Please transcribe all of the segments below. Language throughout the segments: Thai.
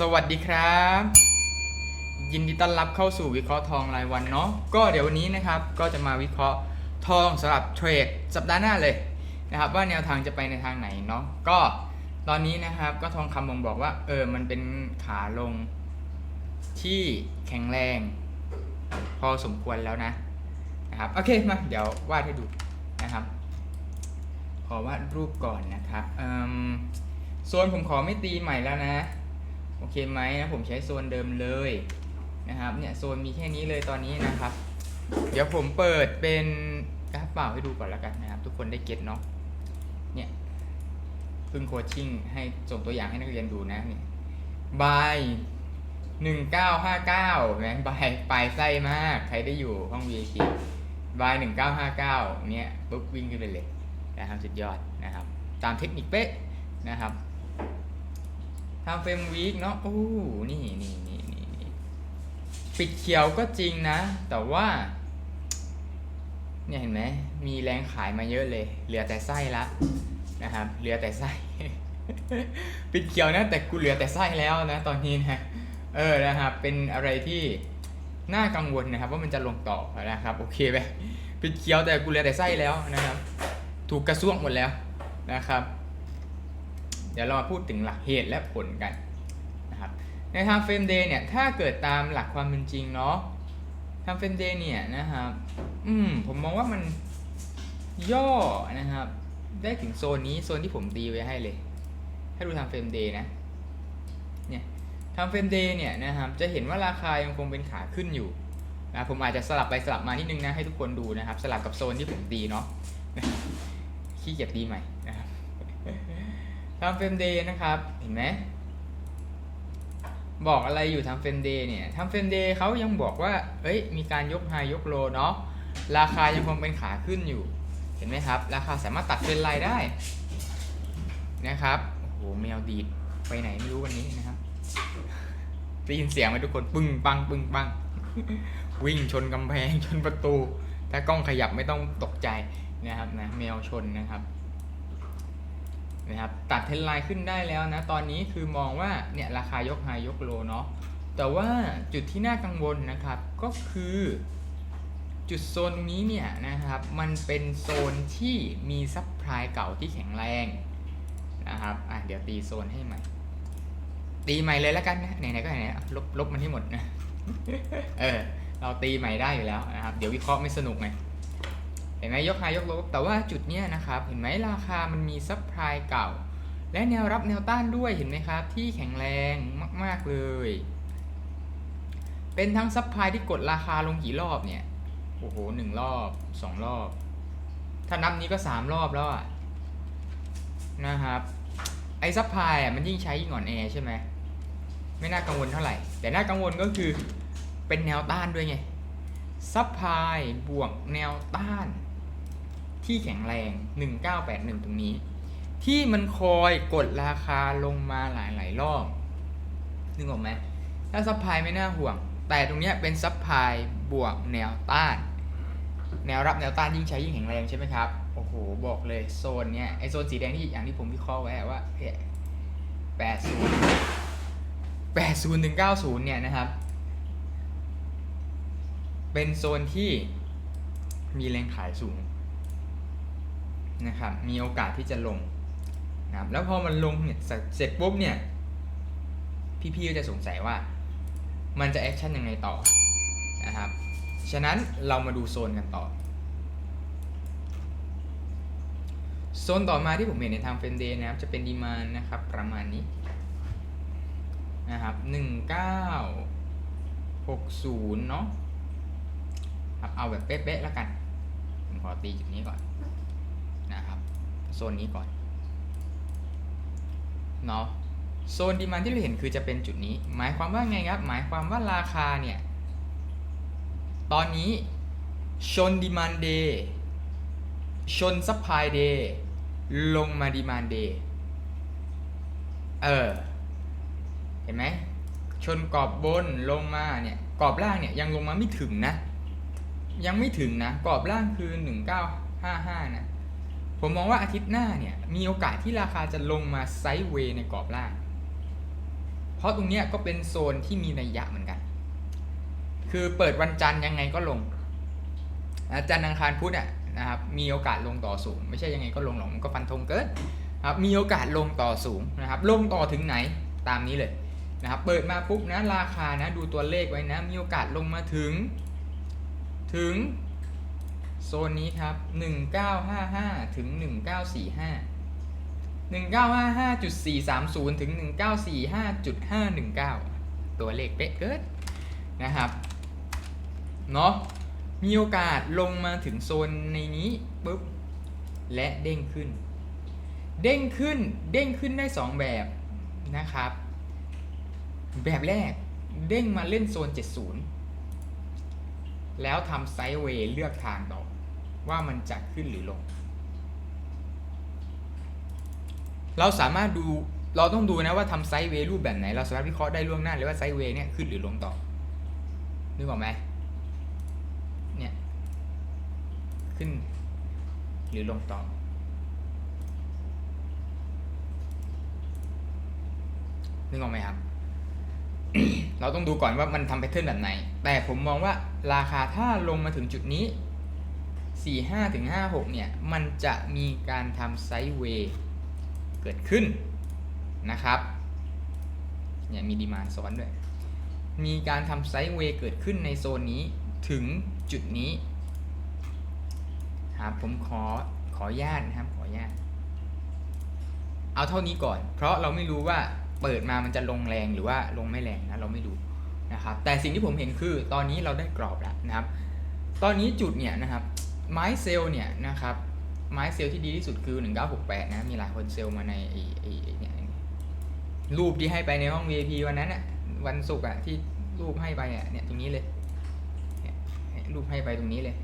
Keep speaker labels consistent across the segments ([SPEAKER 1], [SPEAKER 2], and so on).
[SPEAKER 1] สวัสดีครับ ยินดีต้อนรับเข้าสู่วิเคราะห์ทองรายวันเนาะก็เดี๋ยววันนี้นะครับก็จะมาวิเคราะห์ทองสำหรับเทรดสัปดาห์หน้าเลยนะครับ ว่าแนวทางจะไปในทางไหนเนาะก็ตอนนี้นะครับก็ทองคำบ่งบอกว่าเออมันเป็นขาลงที่แข็งแรง พอสมควรแล้วนะนะครับโอเคมาเดี๋ยววาดให้ดูนะครับ ขอวาดรูปก่อนนะครับอืมโซนผมขอไม่ตีใหม่แล้วนะ โอเคไหมนะผมใช้โซนเดิมเลยนะครับเนี่ยโซนมีแค่นี้เลยตอนนี้นะครับ เดี๋ยวผมเปิดเป็นกราฟเปล่าให้ดูก่อนแล้วกันนะครับ ทุกคนได้เก็ตเนาะเนี่ยเพิ่งโคชชิ่งให้ส่งตัวอย่างให้นักเรียนดูนะเนี่ยบายหนึ่งเก้าห้าเก้านะบายปลายไส้มาก ใครได้อยู่ห้อง VIP บายหนึ่งเก้าห้าเก้าเนี่ยปุ๊บวิ่งขึ้นไปเลยนะครับสุดยอดนะครับ ตามเทคนิคเป๊ะนะครับ ทำเฟรมวีคเนาะโอ้นี่นี่นี่นี่ปิดเขียวก็จริงนะ แต่ว่า เนี่ยเห็นไหมมีแรงขายมาเยอะเลย เหลือแต่ไส้ละนะครับ เหลือแต่ไส้ ปิดเขียวนะ แต่กูเหลือแต่ไส้แล้วนะตอนนี้นะเออนะครับ เป็นอะไรที่น่ากังวลนะครับ ว่ามันจะลงต่อนะครับ โอเคไหมปิดเขียวแต่กูเหลือแต่ไส้แล้วนะครับ ถูกกระซวกหมดแล้วนะครับ เดี๋ยวเรามาพูดถึงหลักเหตุและผลกันนะครับในทางเฟรมเดย์เนี่ยถ้าเกิดตามหลักความเป็นจริงเนาะทางเฟรมเดย์เนี่ยนะครับอืมผมมองว่ามันย่อนะครับ ได้ถึงโซนนี้โซนที่ผมตีไว้ให้เลยให้ดูทางเฟรมเดย์นะเนี่ยทางเฟรมเดย์เนี่ยนะครับจะเห็นว่าราคายังคงเป็นขาขึ้นอยู่นะผมอาจจะสลับไปสลับมานิดนึงนะให้ทุกคนดูนะครับ สลับกับโซนที่ผมตีเนาะขี้เกียจตีใหม่นะครับ ทำเฟรมเดย์นะครับ เห็นไหมบอกอะไรอยู่ทำเฟรมเดย์เนี่ยทำเฟรมเดย์เขายังบอกว่า เอ้ย มีการยกไฮยกโลเนาะ ราคายังคงเป็นขาขึ้นอยู่ เห็นไหมครับ ราคาสามารถตัดเป็นไลน์ได้ นะครับ โอ้โห แมวดีดไปไหนไม่รู้วันนี้นะครับได้ยินเสียงไหมทุกคน ปึ้งปัง ปึ้งปัง วิ่งชนกำแพงชนประตู ถ้ากล้องขยับไม่ต้องตกใจนะครับนะ แมวชนนะครับ นะครับตัดเทรนไลน์ขึ้นได้แล้วนะ ตอนนี้คือมองว่าเนี่ยราคายกไฮยกโลเนาะแต่ว่าจุดที่น่ากังวลนะครับก็คือจุดโซนตรงนี้เนี่ยนะครับมันเป็นโซนที่มีซับไพลายเก่าที่แข็งแรงนะครับอะเดี๋ยวตีโซนให้ใหม่ ตีใหม่เลยแล้วกันนะไหนๆก็ไหนๆลบลบมันให้หมดนะเออเราตีใหม่ได้อยู่แล้วนะครับ เดี๋ยววิเคราะห์ไม่สนุกไง เห็นไหมยกไฮยกโลแต่ว่าจุดเนี้ยนะครับ เห็นไหมราคามันมีซับไพลายเก่า และแนวรับแนวต้านด้วยเห็นไหมครับ ที่แข็งแรงมาก ๆ เลย เป็นทั้งซับไพลายที่กดราคาลงกี่รอบเนี่ย โอ้โหหนึ่งรอบสองรอบ ถ้านับนี้ก็สามรอบแล้วอะนะครับ ไอ้ซับไพลายอะมันยิ่งใช้ยิ่งอ่อนแอใช่ไหมไม่น่ากังวลเท่าไหร่ แต่น่ากังวลก็คือเป็นแนวต้านด้วยไงซับพลายบวกแนวต้าน ที่แข็งแรง 1981 ตรงนี้ ที่มันคอยกดราคาลงมาหลาย ๆ รอบ นึกออกไหมถ้าซับพลายไม่น่าห่วง แต่ตรงเนี้ยเป็นซับพลายบวกแนวต้าน แนวรับแนวต้านยิ่งใช้ยิ่งแข็งแรงใช่ไหมครับ โอ้โห บอกเลยโซนเนี้ยไอโซนสีแดงที่อย่างที่ผมวิเคราะห์ไว้ว่าแปดศูนย์แปดศูนย์ถึงเก้าศูนย์เนี่ยนะครับ เป็นโซนที่มีแรงขายสูง นะครับมีโอกาสที่จะลงนะครับแล้วพอมันลงเนี่ยเสร็จปุ๊บเนี่ยพี่ๆก็จะสงสัยว่ามันจะแอคชั่นยังไงต่อนะครับฉะนั้นเรามาดูโซนกันต่อ โซนต่อมาที่ผมเห็นในทางเฟรนเดย์นะครับจะเป็นดีมานนะครับประมาณนี้นะครับหนึ่งเก้าหกศูนย์เนาะครับเอาแบบเป๊ะๆแล้วกัน ผมขอตีจุดนี้ก่อน โซนนี้ก่อนเนาะโซนดีมันที่เราเห็นคือจะเป็นจุดนี้ หมายความว่าไงครับ หมายความว่าราคาเนี่ย ตอนนี้ชนดีมันเดย์ชนซัพพลายเดย์ลงมาดีมันเดย์เออ เห็นไหมชนกรอบบนลงมาเนี่ยกรอบล่างเนี่ยยังลงมาไม่ถึงนะ ยังไม่ถึงนะ กรอบล่างคือ 1955นะ ผมมองว่าอาทิตย์หน้าเนี่ย มีโอกาสที่ราคาจะลงมาไซด์เวย์ในกรอบล่าง เพราะตรงเนี้ยก็เป็นโซนที่มีนัยยะเหมือนกัน คือเปิดวันจันทร์ยังไงก็ลงอาจันทร์อังคารพุธอะนะครับมีโอกาสลงต่อสูง ไม่ใช่ยังไงก็ลงหรอกมันก็ฟันธงเกินครับมีโอกาสลงต่อสูงนะครับลงต่อถึงไหนตามนี้เลยนะครับเปิดมาปุ๊บนะราคานะดูตัวเลขไว้นะ มีโอกาสลงมาถึงถึง โซนนี้ครับ 1955 ถึง 1945 1955.430 ถึง 1945.519 ตัวเลขเป๊ะเกินนะครับ เนาะมีโอกาสลงมาถึงโซนในนี้ปุ๊บ และเด้งขึ้น เด้งขึ้น เด้งขึ้นได้ 2 แบบนะครับ แบบแรกเด้งมาเล่นโซน 70 แล้วทำไซด์เวย์เลือกทางต่อ ว่ามันจะขึ้นหรือลง เราสามารถดูเราต้องดูนะว่าทำไซด์เวย์รูปแบบไหน เราสามารถวิเคราะห์ได้ล่วงหน้าเลยว่าไซด์เวย์เนี่ยขึ้นหรือลงต่อนึกออกไหมเนี่ยขึ้นหรือลงต่อ นึกออกไหมครับ เราต้องดูก่อนว่ามันทำแพทเทิร์นแบบไหน แต่ผมมองว่าราคาถ้าลงมาถึงจุดนี้ 45ถึง56เนี่ยมันจะมีการทำไซด์เวย์เกิดขึ้นนะครับเนี่ยมีดีมานซ้อนด้วย มีการทำไซด์เวย์เกิดขึ้นในโซนนี้ถึงจุดนี้ครับผมขอขออนุญาตนะครับขออนุญาตเอาเท่านี้ก่อน เพราะเราไม่รู้ว่าเปิดมามันจะลงแรงหรือว่าลงไม่แรงนะเราไม่รู้นะครับแต่สิ่งที่ผมเห็นคือตอนนี้เราได้กรอบแล้วนะครับ ตอนนี้จุดเนี่ยนะครับ ไม้เซลล์เนี่ยนะครับ ไม้เซลล์ที่ดีที่สุดคือ 1968 นะ มีหลายคนเซลล์มาในไอ้ไอ้เนี่ยรูปที่ให้ไปในห้อง VIP วันนั้นอะวันศุกร์อะที่รูปให้ไปอะเนี่ยตรงนี้เลยเนี่ยรูปให้ไปตรงนี้เลย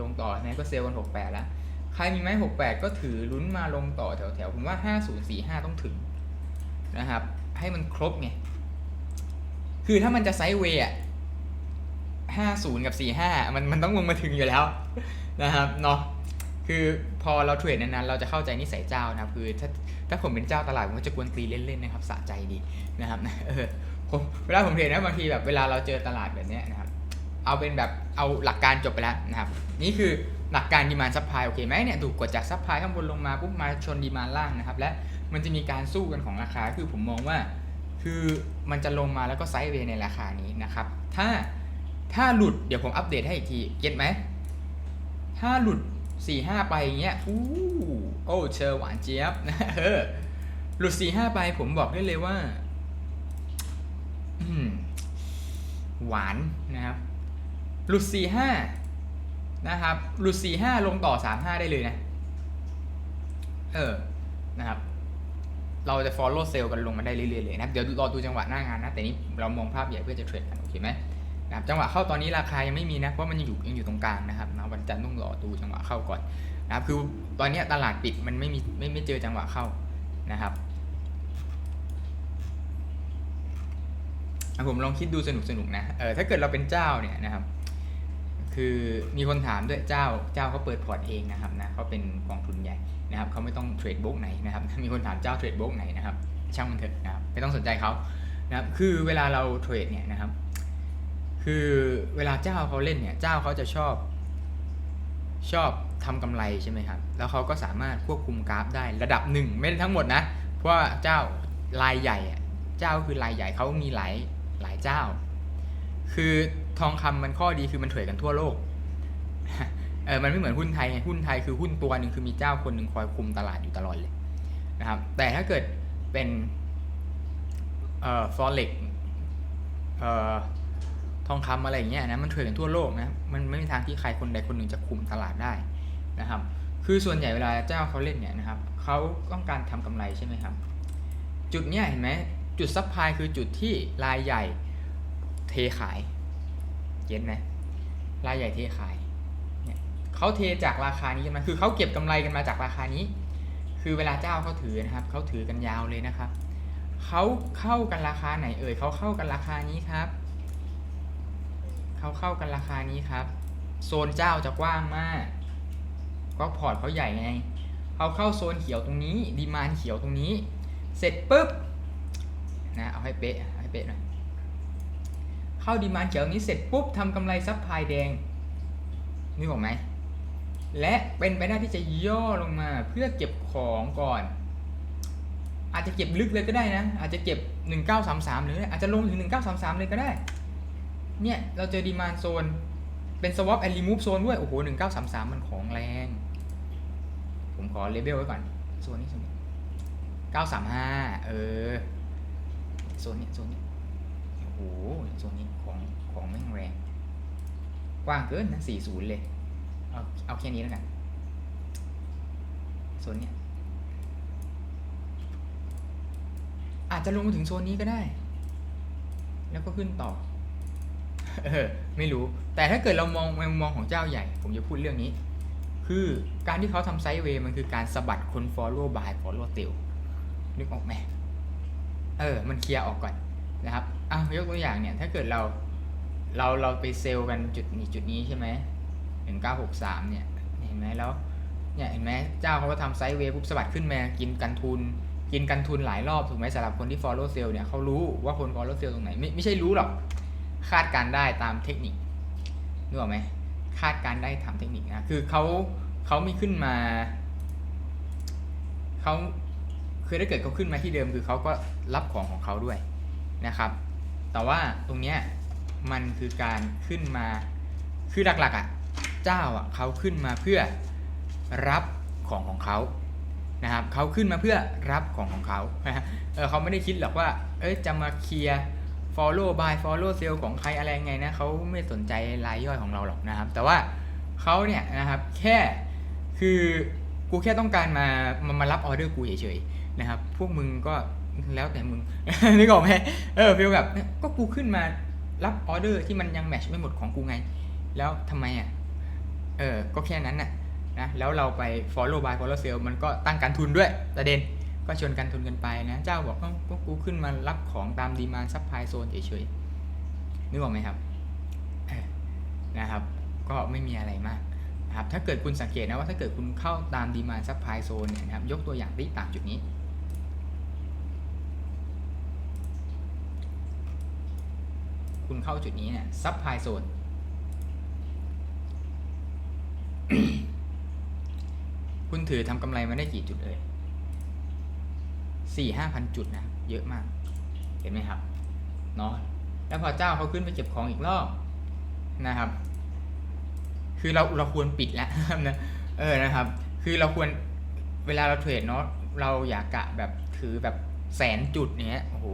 [SPEAKER 1] ลงต่อนะก็เซลล์กัน 68 แล้ว ใครมีไม้ 68 ก็ถือลุ้นมาลงต่อแถวๆ ผมว่า 5045 ต้องถึงนะครับ ให้มันครบไง คือถ้ามันจะไซด์เวย์อะ50 กับ 45 มันมันต้องลงมาถึงอยู่แล้ว นะครับเนาะคือพอเราเทรดนานๆเราจะเข้าใจนิสัยเจ้านะครับคือถ้าถ้าผมเป็นเจ้าตลาดผมก็จะกวนตีเล่นๆนะครับสะใจดีนะครับเออผมเวลาผมเทรดนะบางทีแบบเวลาเราเจอตลาดแบบนี้นะครับเอาเป็นแบบเอาหลักการจบไปแล้วนะครับนี่คือหลักการดีมานซัพพลายโอเคไหมเนี่ยถูกกดจากซัพพลายข้างบนลงมาปุ๊บมาชนดีมานล่างนะครับและมันจะมีการสู้กันของราคาคือผมมองว่า คือมันจะลงมาแล้วก็ไซด์เวย์ในราคานี้นะครับถ้าถ้าหลุดเดี๋ยวผมอัปเดตให้อีกทีเก็ตไหม ถ้าหลุด4ี่ห้าไปอย่างเงี้ยอู้โอ้เชอหวานเจี๊ยบนะเออหลุด4ี่ห้าไปผมบอกได้เลยว่าหวานนะครับ หลุด4ี่ห้านะครับ หลุด4ี่ห้าลงต่อ3ามห้าได้เลยนะ เออ นะครับ เราจะ follow sale กันลงมาได้เรื่อยๆเลยนะ เดี๋ยวรอดูจังหวะหน้างานนะ แต่นี้เรามองภาพใหญ่เพื่อจะเทรดกัน โอเคไหม นะครับจังหวะเข้าตอนนี้ราคายังไม่มีนะเพราะมันยังอยู่ยังอยู่ตรงกลางนะครับนะวันจันทร์ต้องรอดูจังหวะเข้าก่อนนะครับคือตอนนี้ตลาดปิดมันไม่มีไม่ไม่เจอจังหวะเข้านะครับผมลองคิดดูสนุกสนุกๆนะเออถ้าเกิดเราเป็นเจ้าเนี่ยนะครับคือมีคนถามด้วยเจ้าเจ้าเขาเปิดพอร์ตเองนะครับนะเขาเป็นกองทุนใหญ่นะครับเขาไม่ต้องเทรดโบกไหนนะครับมีคนถามเจ้าเทรดโบกไหนนะครับช่างมันเถอะนะครับไม่ต้องสนใจเขานะครับคือเวลาเราเทรดเนี่ยนะครับ คือเวลาเจ้าเขาเล่นเนี่ย เจ้าเขาจะชอบ ชอบทำกำไรใช่ไหมครับ แล้วเขาก็สามารถควบคุมกราฟได้ระดับหนึ่งไม่ได้ทั้งหมดนะ เพราะว่าเจ้ารายใหญ่เจ้าคือรายใหญ่เขามีหลายหลายเจ้า คือทองคำมันข้อดีคือมันเทรดกันทั่วโลกเออมันไม่เหมือนหุ้นไทยหุ้นไทยคือหุ้นตัวหนึ่งคือมีเจ้าคนหนึ่งคอยคุมตลาดอยู่ตลอดเลยนะครับ แต่ถ้าเกิดเป็นเอ่อ forex เอ่อ ทองคำอะไรอย่างเงี้ยนะมันเทรดกันทั่วโลกนะมันไม่มีทางที่ใครคนใดคนหนึ่งจะคุมตลาดได้นะครับ คือส่วนใหญ่เวลาเจ้าเขาเล่นเนี่ยนะครับเขาต้องการทำกำไรใช่ไหมครับ จุดเนี้ยเห็นไหมจุดซับพลายคือจุดที่รายใหญ่เทขายเย็นไหมรายใหญ่เทขายเนี่ยเขาเทจากราคานี้กันมาคือเขาเก็บกำไรกันมาจากราคานี้ คือเวลาเจ้าเขาถือนะครับเขาถือกันยาวเลยนะครับเขาเข้ากันราคาไหนเอ่ยเขาเข้ากันราคานี้ครับ เขาเข้ากันราคานี้ครับ โซนเจ้าจะกว้างมากก็พอร์ตเขาใหญ่ไงเขาเข้าโซนเขียวตรงนี้ ดีมานเขียวตรงนี้ เสร็จปุ๊บนะเอาให้เป๊ะเอาให้เป๊ะหน่อยเข้าดีมานเขียวนี้เสร็จปุ๊บทำกำไรซับพลายแดงนึกออกไหมและเป็นไปได้ที่จะย่อลงมาเพื่อเก็บของก่อน อาจจะเก็บลึกเลยก็ได้นะ อาจจะเก็บ 1933หรืออาจจะลงถึง 1933 เลยก็ได้ เนี่ย เราเจอดีมานโซน เป็น swap and remove โซนด้วย โอ้โห1933มันของแรง ผมขอเลเบลไว้ก่อน โซนนี้โซนนี้935เออ โซนนี้โซนนี้โอ้โหโซนนี้ของของแม่งแรง กว้างเกินนะ40เลย เอาเอาแค่นี้แล้วกันโซนเนี้ยอาจจะลงมาถึงโซนนี้ก็ได้ แล้วก็ขึ้นต่อ เออไม่รู้ แต่ถ้าเกิดเรามองมุมมองของเจ้าใหญ่ ผมจะพูดเรื่องนี้ คือการที่เขาทำไซด์เวย์มันคือการสะบัดคน follow by follow tail นึกออกไหมเออ มันเคลียร์ออกก่อนนะครับอะยกตัวอย่างเนี่ย ถ้าเกิดเรา เรา เราไปเซลล์กันจุดนี้จุดนี้ใช่ไหมหนึ่งเก้าหกสามเนี่ย เห็นไหมแล้ว เนี่ย เห็นไหมเจ้าเขาก็ทำไซด์เวย์ปุ๊บสะบัดขึ้นมา กินกันทุน กินกันทุนหลายรอบ ถูกไหมสำหรับคนที่ follow sale เนี่ยเขารู้ว่าคน follow sale ตรงไหน ไม่ ไม่ใช่รู้หรอก คาดการได้ตามเทคนิคนึกออกไหมคาดการได้ตามเทคนิคนะคือเขาเขามีขึ้นมาเขาคือถ้าเกิดเขาขึ้นมาที่เดิมคือเขาก็รับของของเขาด้วยนะครับ แต่ว่าตรงเนี้ยมันคือการขึ้นมาคือหลักๆอะเจ้าอะเขาขึ้นมาเพื่อรับของของเขานะครับเขาขึ้นมาเพื่อรับของของเขานะฮะเออเขาไม่ได้คิดหรอกว่า เอ้ยจะมาเคลียร์ follow by follow sale ของใครอะไรไงนะเขาไม่สนใจรายย่อยของเราหรอกนะครับ แต่ว่าเขาเนี่ยนะครับแค่คือกูแค่ต้องการมามามารับออเดอร์กูเฉยๆนะครับ พวกมึงก็แล้วแต่มึงนึกออกไหมเออฟีลแบบก็กูขึ้นมารับออเดอร์ที่มันยังแมชไม่หมดของกูไง แล้วทำไมอะเออก็แค่นั้นน่ะนะแล้วเราไป follow by follow sale มันก็ตั้งการทุนด้วยประเด็น ก็ชวนกันทุนกันไปนะ เจ้าบอกก็กูขึ้นมารับของตามดีมาซับพลายโซนเฉยๆนึกออกไหมครับนะครับ ก็ไม่มีอะไรมากนะครับถ้าเกิดคุณสังเกตนะว่าถ้าเกิดคุณเข้าตามดีมาซับพลายโซนเนี่ยนะครับยกตัวอย่างที่ต่างจุดนี้คุณเข้าจุดนี้เนี่ยซับพลายโซนคุณถือทำกำไรมาได้กี่จุดเอ่ย สี่ห้าพันจุดนะเยอะมาก เห็นไหมครับเนาะแล้วพอเจ้าเขาขึ้นไปเก็บของอีกรอบนะครับ คือเราเราควรปิดแล้วนะเออนะครับ คือเราควรเวลาเราเทรดเนาะเราอยากกะแบบถือแบบแสนจุดเนี้ยโอ้โห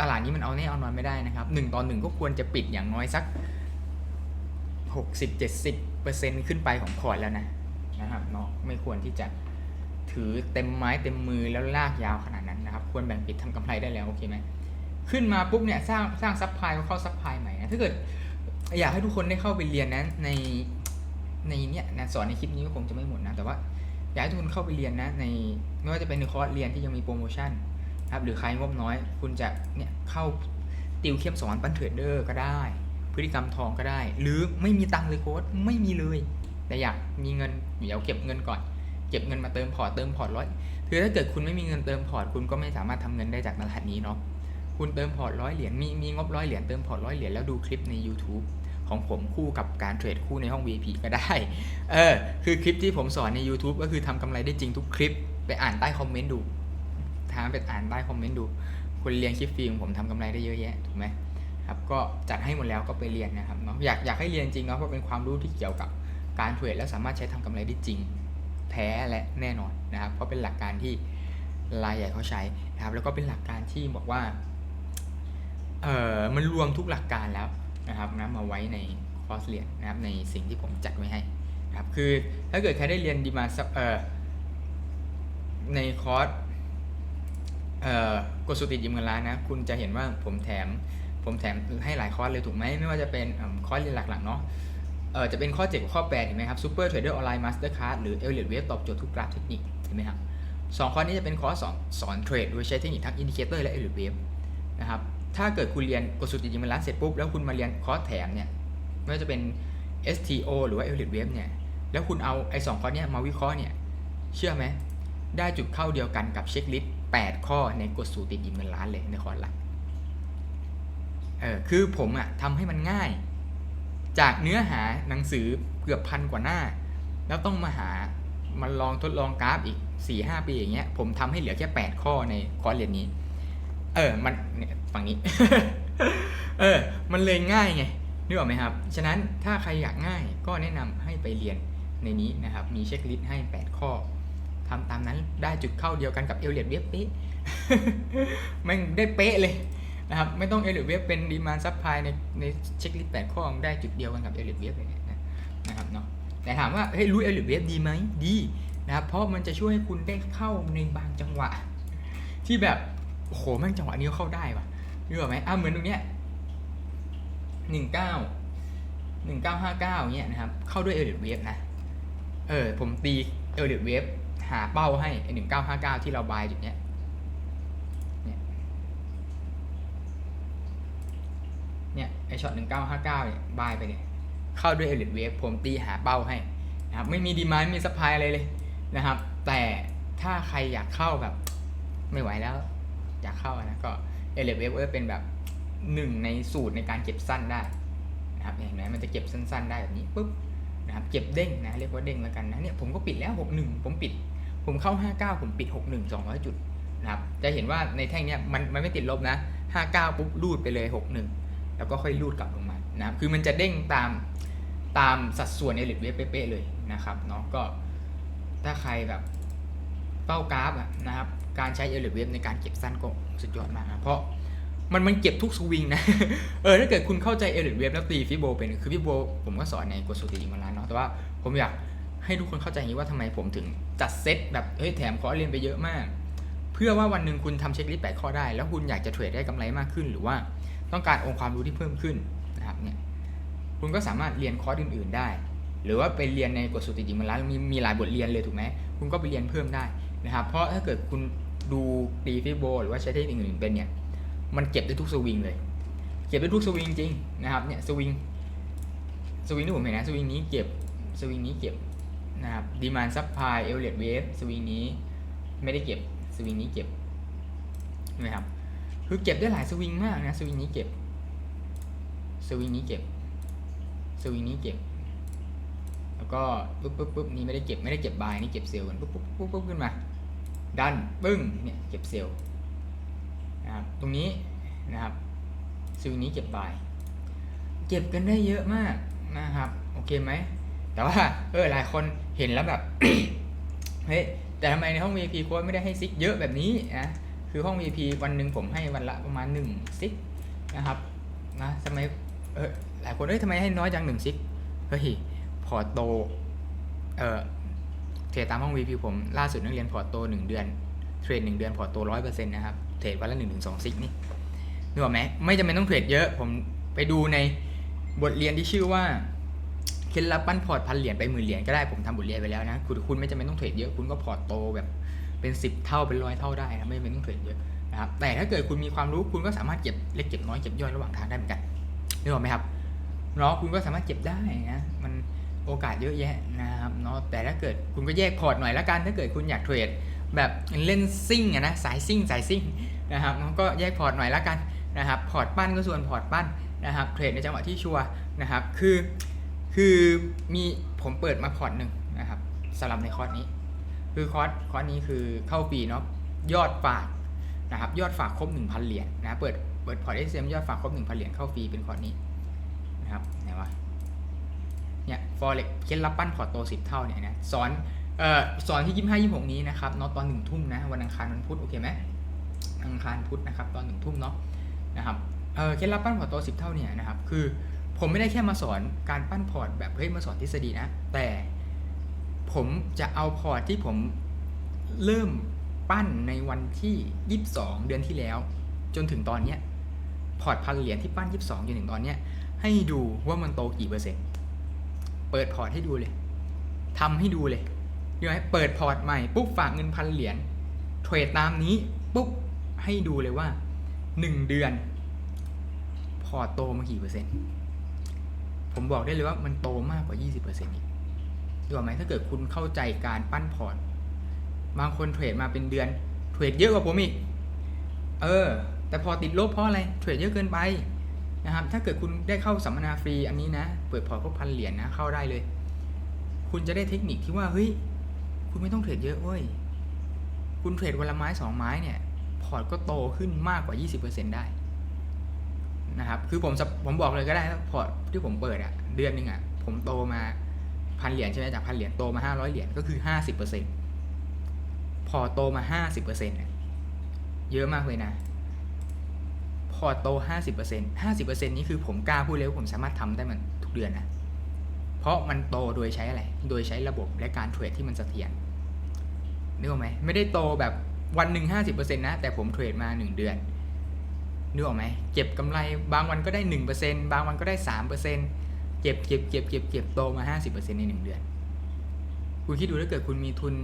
[SPEAKER 1] ตลาดนี้มันเอาแน่เอานอนไม่ได้นะครับหนึ่งต่อหนึ่งก็ควรจะปิดอย่างน้อยสักหกสิบเจ็ดสิบเปอร์เซ็นขึ้นไปของพอร์ตแล้วนะนะครับเนาะไม่ควรที่จะ ถือเต็มไม้เต็มมือแล้วลากยาวขนาดนั้นนะครับ ควรแบ่งปิดทำกำไรได้แล้วโอเคไหมขึ้นมาปุ๊บเนี่ยสร้างสร้างซับพลายเข้าซับพลายใหม่นะถ้าเกิดอยากให้ทุกคนได้เข้าไปเรียนนะในในเนี่ยนะสอนในคลิปนี้ก็คงจะไม่หมดนะแต่ว่าอยากให้ทุกคนเข้าไปเรียนนะในไม่ว่าจะเป็นในคอร์สเรียนที่ยังมีโปรโมชั่นครับหรือใครงบน้อย คุณจะเนี่ยเข้าติวเข้มสอนปั้นเทรดเดอร์ก็ได้ พฤติกรรมทองก็ได้ หรือไม่มีตังค์เลยโค้ดไม่มีเลย แต่อยากมีเงินเดี๋ยวเก็บเงินก่อน เก็บเงินมาเติมพอร์ตเติมพอร์ตร้อยคือถ้าเกิดคุณไม่มีเงินเติมพอร์ตคุณก็ไม่สามารถทำเงินได้จากตลาดนี้เนาะคุณเติมพอร์ตร้อยเหรียญมีมีงบร้อยเหรียญเติมพอร์ตร้อยเหรียญแล้วดูคลิปใน YouTube ของผมคู่กับการเทรดคู่ในห้อง VIP ก็ได้ เออ คือคลิปที่ผมสอนใน YouTube ก็คือทำกำไรได้จริงทุกคลิป ไปอ่านใต้คอมเมนต์ดูถามไปอ่านใต้คอมเมนต์ดู คนเรียนคลิปฟรีของผมทำกำไรได้เยอะแยะ ถูกไหมครับ ก็จัดให้หมดแล้วก็ไปเรียนนะครับเนาะ อยากอยากให้เรียนจริงเนาะ เพราะเป็นความรู้ที่เกี่ยวกับการเทรดแล้วสามารถใช้ทำกำไรได้จริง แท้และแน่นอนนะครับ เพราะเป็นหลักการที่รายใหญ่เขาใช้นะครับ แล้วก็เป็นหลักการที่บอกว่า เออมันรวมทุกหลักการแล้วนะครับนะมาไว้ในคอร์สเรียนนะครับในสิ่งที่ผมจัดไว้ให้นะครับ คือถ้าเกิดใครได้เรียนดีมาเออในคอร์สเอ่อกดสุติยิมเงินล้านนะ คุณจะเห็นว่าผมแถม ผมแถมให้หลายคอร์สเลยถูกไหมไม่ว่าจะเป็นคอร์สเรียนหลักๆเนาะ เออจะเป็นข้อ 7 กับข้อ 8 เห็นไหมครับ Super Trader Online Master Class หรือ e l l i o t Wave ตอบโจทย์ทุกกราฟเทคนิคเห็นไหมครับสองข้อนี้จะเป็นคอร์สสอนสอนเทรดโดยใช้เทคนิคทั้งอินดิเคเตอร์และ e l l i o t Wave นะครับถ้าเกิดคุณเรียนกดสุติยิมเงินล้านเสร็จปุ๊บแล้วคุณมาเรียนคอร์สแถมเนี่ยไม่ว่าจะเป็น STO หรือว่า e l l i o t Wave เนี่ย แล้วคุณเอาไอ้สองคอนี้มาวิเคราะห์เนี่ย เชื่อไหม ได้จุดเข้าเดียวกันกับเช็คลิสต์8ข้อในกฎสูตรติดยิมเงินล้านเลยในคอร์สหลัก เออ คือผมอะทำให้มันง่าย จากเนื้อหาหนังสือเกือบพันกว่าหน้า แล้วต้องมาหามันลองทดลองกราฟอีก4 5ปีอย่างเงี้ย ผมทำให้เหลือแค่8ข้อในคอร์สเรียนนี้ เออ มันเนี่ยฝั่งนี้ เออ มันเลยง่ายไงนึกออกไหมครับ ฉะนั้นถ้าใครอยากง่ายก็แนะนำให้ไปเรียนในนี้นะครับ มีเช็คลิสต์ให้ 8 ข้อทำตามนั้นได้จุดเข้าเดียวกันกับเอลเลียดเว็บเป๊ะแม่งได้เป๊ะเลย นะครับไม่ต้องเอลเลียดเว็บเป็นดีมานซับพลายในในเช็คลิสต์8ข้อได้จุดเดียวกันกับเอลเลียดเว็บเลยนะนะครับเนาะแต่ถามว่าเฮ้ยรู้เอลเลียดเว็บดีไหมดีนะครับเพราะมันจะช่วยให้คุณได้เข้าในบางจังหวะ ที่แบบโอ้โหแม่งจังหวะนี้เข้าได้ว่ะนึกออกไหมอะเหมือนตรงเนี้ยหนึ่งเก้าหนึ่งเก้าห้าเก้าเนี้ยนะครับเข้าด้วยเอลิทเวฟนะเออผมตีเอลิทเวฟหาเป้าให้หนึ่งเก้าห้าเก้าที่เราบายจุดเนี้ยเนี่ย ไอช็อตหนึ่งเก้าห้าเก้าเนี่ยบายไปเนี่ยเข้าด้วยเอลิทเวฟผมตีหาเป้าให้นะครับไม่มีดีมานไม่มีสปายอะไรเลยนะครับ แต่ถ้าใครอยากเข้าแบบไม่ไหวแล้ว อยากเข้านะก็เอเลเวฟก็เป็นแบบหนึ่งในสูตรในการเก็บสั้นได้นะครับเห็นไหมมันจะเก็บสั้นๆได้แบบนี้ปุ๊บนะครับเก็บเด้งนะเรียกว่าเด้งแล้วกันนะเนี่ยผมก็ปิดแล้ว 61 ผมปิด ผมเข้า 59 ผมปิด 61 200 จุดนะครับจะเห็นว่าในแท่งเนี้ยมันมันไม่ติดลบนะ 59 ปุ๊บรูดไปเลย 61 แล้วก็ค่อยรูดกลับลงมานะครับคือมันจะเด้งตามตามสัดส่วนเอลิทเวฟเป๊ะๆเลยนะครับเนาะก็ถ้าใครแบบเป้ากราฟอะนะครับ การใช้เอลิเวฟในการเก็บสั้นก็สุดยอดมากนะเพราะมันมันเก็บทุกสวิงนะ เออถ้าเกิดคุณเข้าใจเอลิเวฟแล้วตีฟิโบเป็นคือฟิโบผมก็สอนในกฎสูตรตีกมาแล้วเนาะแต่ว่าผมอยากให้ทุกคนเข้าใจอย่างนี้ว่าทำไมผมถึงจัดเซตแบบเฮ้ยแถมคอร์สเรียนไปเยอะมาก เพื่อว่าวันหนึ่งคุณทำเช็คลิสต์แปดข้อได้ แล้วคุณอยากจะเทรดได้กำไรมากขึ้นหรือว่า ต้องการองค์ความรู้ที่เพิ่มขึ้นนะครับเนี่ยคุณก็สามารถเรียนคอร์สอื่น ๆได้ หรือว่าไปเรียนในกฎสูตรตีมันแล้วมีมีหลายบทเรียนเลยถูกไหมคุณก็ไปเรียนเพิ่มได้นะครับ เพราะถ้าเกิดคุณดูตีฟิโบหรือว่าใช้เทคนิคอื่นๆเป็นเนี่ยมันเก็บได้ทุกสวิงเลย เก็บได้ทุกสวิงจริงนะครับเนี่ยสวิงสวิงที่ผมเห็นนะสวิงนี้เก็บสวิงนี้เก็บนะครับดีมานซับพลายเอลเลดเวฟสวิงนี้ไม่ได้เก็บสวิงนี้เก็บเห็นไหมครับ คือเก็บได้หลายสวิงมากนะสวิงนี้เก็บ สวิงนี้เก็บ สวิงนี้เก็บ แล้วก็ปุ๊บปุ๊บปุ๊บนี่ไม่ได้เก็บไม่ได้เก็บบายนี่เก็บเซลล์กันปุ๊บปุ๊บปุ๊บปุ๊บขึ้นมา ดันปึ้งเนี่ยเก็บเซลล์นะครับตรงนี้นะครับซิลนี้เก็บบาย เก็บกันได้เยอะมากนะครับโอเคไหมแต่ว่าเออหลายคนเห็นแล้วแบบเฮ้ยแต่ทำไมในห้อง VIP โค้ดไม่ได้ให้ซิกเยอะแบบนี้นะ คือห้อง VP วันหนึ่งผมให้วันละประมาณ1ซิกนะครับนะทำไมเออหลายคนเอ้ยทำไมให้น้อยจังหนึ่งซิกเฮ้ยพอโตเออเทรดตามห้อง VP ผมล่าสุดนักเรียนพอโตหนึ่งเดือน เทรดหนึ่งเดือนพอโตร้อยเปอร์เซ็นต์นะครับ เทรดวันละหนึ่งถึงสองซิกนี่นึกออกไหมไม่จำเป็นต้องเทรดเยอะ ผมไปดูในบทเรียนที่ชื่อว่าเคล็ดลับปั้นพอร์ตพันเหรียญไปหมื่นเหรียญก็ได้ผมทำบทเรียนไปแล้วนะคุณคุณไม่จำเป็นต้องเทรดเยอะคุณก็พอร์ตโตแบบ เป็นสิบเท่าเป็นร้อยเท่าได้นะไม่จำเป็นต้องเทรดเยอะนะครับแต่ถ้าเกิดคุณมีความรู้คุณก็สามารถเก็บเล็กเก็บน้อยเก็บย่อยระหว่างทางได้เหมือนกันนึกออกไหมครับเนาะคุณก็สามารถเก็บได้นะมันโอกาสเยอะแยะนะครับเนาะแต่ถ้าเกิดคุณก็แยกพอร์ตหน่อยละกันถ้าเกิดคุณอยากเทรดแบบเล่นซิ่งอะนะสายซิ่งสายซิ่งนะครับก็แยกพอร์ตหน่อยละกันนะครับพอร์ตปั้นก็ส่วนพอร์ตปั้นนะครับเทรดในจังหวะที่ชัวร์นะครับคือคือมีผมเปิดมาพอร์ตหนึ่งนะครับสำหรับในคอร์สนี้ คือคอร์สคอร์สนี้คือเข้าฟรีเนาะยอดฝากนะครับยอดฝากครบ 1,000 เหรียญนะเปิดเปิดพอร์ตเอสเอ็มยอดฝากครบ 1,000 เหรียญเข้าฟรีเป็นคอร์สนี้นะครับไหนวะเนี่ยฟอเร็กเคล็ดลับปั้นพอร์ตโตสิบเท่าเนี่ยนะสอนเอ่อสอนที่ยี่ห้ายี่หกนี้นะครับเนาะตอนหนึ่งทุ่มนะวันอังคารวันพุธโอเคไหมอังคารพุธนะครับตอนหนึ่งทุ่มเนาะนะครับเออเคล็ดลับปั้นพอร์ตโตสิบเท่าเนี่ยนะครับคือผมไม่ได้แค่มาสอนการปั้นพอร์ตแบบเฮ้ยมาสอนทฤษฎีนะแต่ ผมจะเอาพอร์ตที่ผมเริ่มปั้นในวันที่ 22 เดือนที่แล้ว จนถึงตอนเนี้ยพอร์ตพันเหรียญที่ปั้น 22จนถึงตอนเนี้ยให้ดูว่ามันโตกี่เปอร์เซ็นต์ เปิดพอร์ตให้ดูเลยทำให้ดูเลยเดี๋ยวเปิดพอร์ตใหม่ปุ๊บฝากเงินพันเหรียญเทรดตามนี้ปุ๊บให้ดูเลยว่าหนึ่งเดือน พอร์ตโตมากี่เปอร์เซ็นต์ ผมบอกได้เลยว่ามันโตมากกว่า 20%อีก ดูออกไหมถ้าเกิดคุณเข้าใจการปั้นพอร์ตบางคนเทรดมาเป็นเดือนเทรดเยอะกว่าผมอีกเออ แต่พอติดลบเพราะอะไรเทรดเยอะเกินไปนะครับ ถ้าเกิดคุณได้เข้าสัมมนาฟรีอันนี้นะ เปิดพอร์ตครบพันเหรียญนะเข้าได้เลย คุณจะได้เทคนิคที่ว่าเฮ้ยคุณไม่ต้องเทรดเยอะเว้ยคุณเทรดวันละไม้สองไม้เนี่ยพอร์ตก็โตขึ้นมากกว่า 20%ได้นะครับ คือผมผมบอกเลยก็ได้พอร์ตที่ผมเปิดอะเดือนหนึ่งอะผมโตมา พันเหรียญใช่ไหมจากพันเหรียญโตมาห้าร้อยเหรียญก็คือห้าสิบเปอร์เซ็นต์พอโตมาห้าสิบเปอร์เซ็นต์เยอะมากเลยนะ พอโตห้าสิบเปอร์เซ็นต์ห้าสิบเปอร์เซ็นต์นี้คือผมกล้าพูดเลยว่าผมสามารถทำได้มันทุกเดือนนะ เพราะมันโตโดยใช้อะไร โดยใช้ระบบและการเทรดที่มันเสถียรนึกออกไหมไม่ได้โตแบบวันหนึ่งห้าสิบเปอร์เซ็นต์นะ แต่ผมเทรดมาหนึ่งเดือนนึกออกไหมเก็บกำไรบางวันก็ได้หนึ่งเปอร์เซ็นต์บางวันก็ได้สามเปอร์เซ็นต์ เก็บเก็บเก็บเก็บเก็บโตมาห้าสิบเปอร์เซ็นต์ในหนึ่งเดือน คุณคิดดูถ้าเกิดคุณมีทุน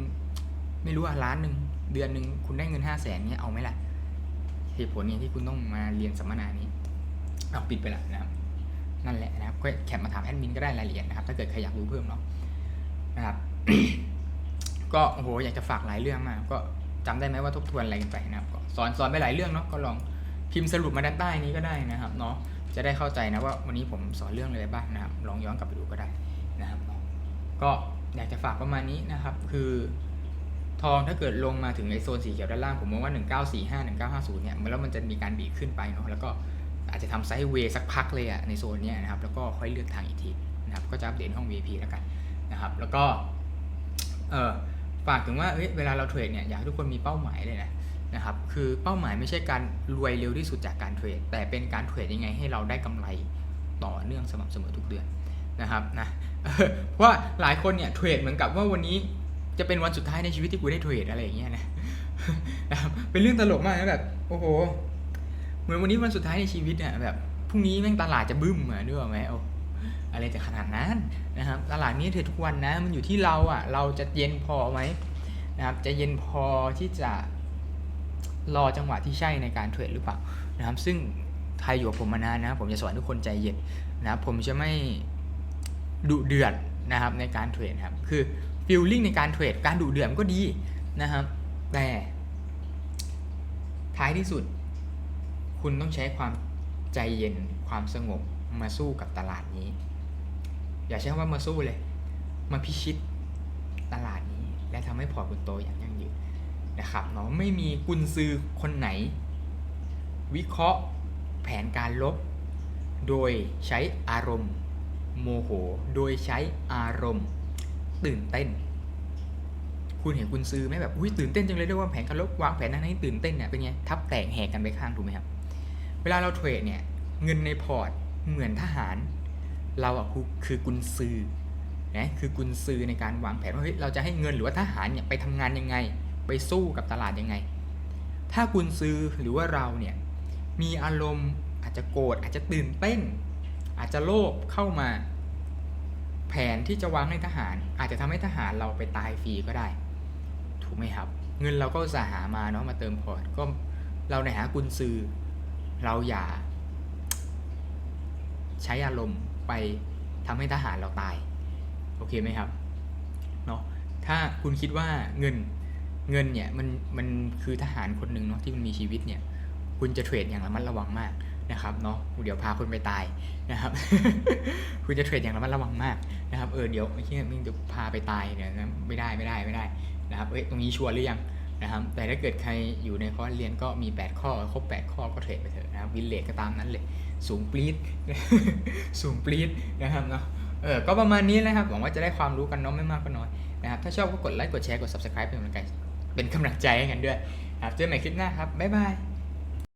[SPEAKER 1] ไม่รู้อะล้านหนึ่งเดือนหนึ่งคุณได้เงินห้าแสนเนี้ยเอาไหมล่ะเหตุผลเนี่ยที่คุณต้องมาเรียนสัมมนานี้เอาปิดไปละนะครับนั่นแหละนะครับก็แคปมาถามแอดมินก็ได้รายละเอียดนะครับถ้าเกิดใครอยากรู้เพิ่มเนาะนะครับ ก็โอ้โหอยากจะฝากหลายเรื่องมาก ก็จำได้ไหมว่าทบทวนอะไรกันไปนะครับสอนสอนไปหลายเรื่องเนาะก็ลองพิมพ์สรุปมาด้านใต้นี้ก็ได้นะครับเนาะ จะได้เข้าใจนะว่าวันนี้ผมสอนเรื่องอะไรบ้างนะครับ ลองย้อนกลับไปดูก็ได้นะครับ ก็อยากจะฝากประมาณนี้นะครับ คือ ทองถ้าเกิดลงมาถึงในโซนสีเขียวด้านล่างผมมองว่า 1945 1950 เนี่ยมันแล้วมันจะมีการบีบขึ้นไปเนาะแล้วก็อาจจะทำไซด์เวย์สักพักเลยอะในโซนเนี้ยนะครับ แล้วก็ค่อยเลือกทางอีกทีนะครับก็จะอัปเดตห้อง VIP แล้วกันนะครับ แล้วก็เออฝากถึงว่าเเวลาเราเทรดเนี่ยอยากให้ทุกคนมีเป้าหมายเลยนะ นะครับคือเป้าหมายไม่ใช่การรวยเร็วที่สุดจากการเทรด แต่เป็นการเทรดยังไงให้เราได้กำไรต่อเนื่องสม่ำเสมอทุกเดือนนะครับนะเออเพราะว่าหลายคนเนี่ยเทรดเหมือนกับว่าวันนี้จะเป็นวันสุดท้ายในชีวิตที่กูได้เทรดอะไรอย่างเงี้ยนะนะครับเป็นเรื่องตลกมากนะแบบโอ้โหเหมือนวันนี้วันสุดท้ายในชีวิตเนี่ยแบบพรุ่งนี้แม่งตลาดจะบึ้มเหมือนด้วยไหมโอ้อะไรจะขนาดนั้นนะครับตลาดนี้เทรดทุกวันนะมันอยู่ที่เราอะเราจะเย็นพอไหมนะครับจะเย็นพอที่จะ รอจังหวะที่ใช่ในการเทรดหรือเปล่านะครับ ซึ่งใครอยู่กับผมมานานนะผมจะสอนทุกคนใจเย็นนะครับผมจะไม่ดุเดือดนะครับในการเทรดครับคือฟิลลิ่งในการเทรดการดุเดือดก็ดีนะครับ แต่ท้ายที่สุด คุณต้องใช้ความใจเย็นความสงบมาสู้กับตลาดนี้ อย่าใช้คำว่ามาสู้เลย มาพิชิตตลาดนี้ และทำให้พอร์ตคุณโตอย่าง นะครับเนาะไม่มีกุญซือคนไหน วิเคราะห์แผนการลบ โดยใช้อารมณ์ โมโห โดยใช้อารมณ์ ตื่นเต้น คุณเห็นคุณซื้อไหมแบบอุ้ยตื่นเต้นจังเลยด้วยว่าแผนการลบวางแผนนั้นให้ตื่นเต้นเนี่ยเป็นไงทับแตกแหกกันไปข้างถูกไหมครับเวลาเราเทรดเนี่ยเงินในพอร์ตเหมือนทหาร เราอะคือกุญซือนะคือกุญซือในการวางแผนว่าเฮ้ยเราจะให้เงินหรือว่าทหารเนี่ยไปทำงานยังไง ไปสู้กับตลาดยังไง ถ้ากุญซือหรือว่าเราเนี่ยมีอารมณ์อาจจะโกรธอาจจะตื่นเต้น อาจจะโลภเข้ามา แผนที่จะวางให้ทหาร อาจจะทำให้ทหารเราไปตายฟรีก็ได้ ถูกไหมครับ เงินเราก็สาหามาเนาะมาเติมพอร์ตก็เราในหากุญซือเราอย่า ใช้อารมณ์ไปทำให้ทหารเราตาย โอเคไหมครับเนาะถ้าคุณคิดว่าเงิน เงินเนี่ยมันมันคือทหารคนหนึ่งเนาะที่มันมีชีวิตเนี่ย คุณจะเทรดอย่างระมัดระวังมากนะครับเนาะเดี๋ยวพาคุณไปตายนะครับ คุณจะเทรดอย่างระมัดระวังมากนะครับเออเดี๋ยวไม่ใช่มึงจะพาไปตายเนี่ยนะไม่ได้ไม่ได้ไม่ได้นะครับเอ้ยตรงนี้ชัวร์หรือยังนะครับ แต่ถ้าเกิดใครอยู่ในคอร์สเรียนก็มี 8 ข้อครบ 8 ข้อก็เทรดไปเถอะนะครับวินเลทก็ตามนั้นเลย สูงปรี๊ดสูงปรี๊ดนะครับเนาะเออก็ประมาณนี้นะครับหวังว่าจะได้ความรู้กันเนาะไม่มากก็น้อยนะครับถ้าชอบก็กดไลค์กดแชร์กด subscribe เป็นกำลังใจ เป็นกำลังใจให้กันด้วยครับเจอกันใหม่คลิปหน้าครับบ๊ายบาย